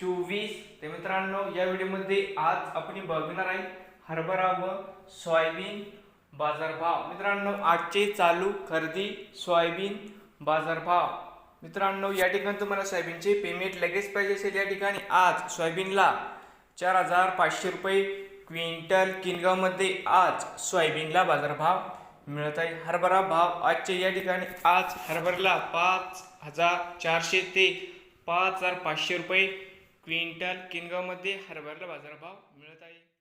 चोवीस ते मित्रांनो या व्हिडिओमध्ये आज आपण बघणार आहे हरभरा व सोयाबीन बाजारभाव. मित्रांनो आजचे चालू खरेदी सोयाबीन बाजारभाव. मित्रांनो या ठिकाणी तुम्हाला सोयाबीनचे पेमेंट लगेच पाहिजे असेल. या ठिकाणी आज सोयाबीनला चार हजार पाचशे रुपये क्विंटल किनगावमध्ये आज सोयाबीनला बाजारभाव मिळत आहे. हरभरा भाव आजचे या ठिकाणी आज हरभऱ्याला पाच हजार चारशे ते पाच हजार पाचशे रुपये क्विंटल किनगावमध्ये हरभऱ्याला बाजारभाव मिळत आहे.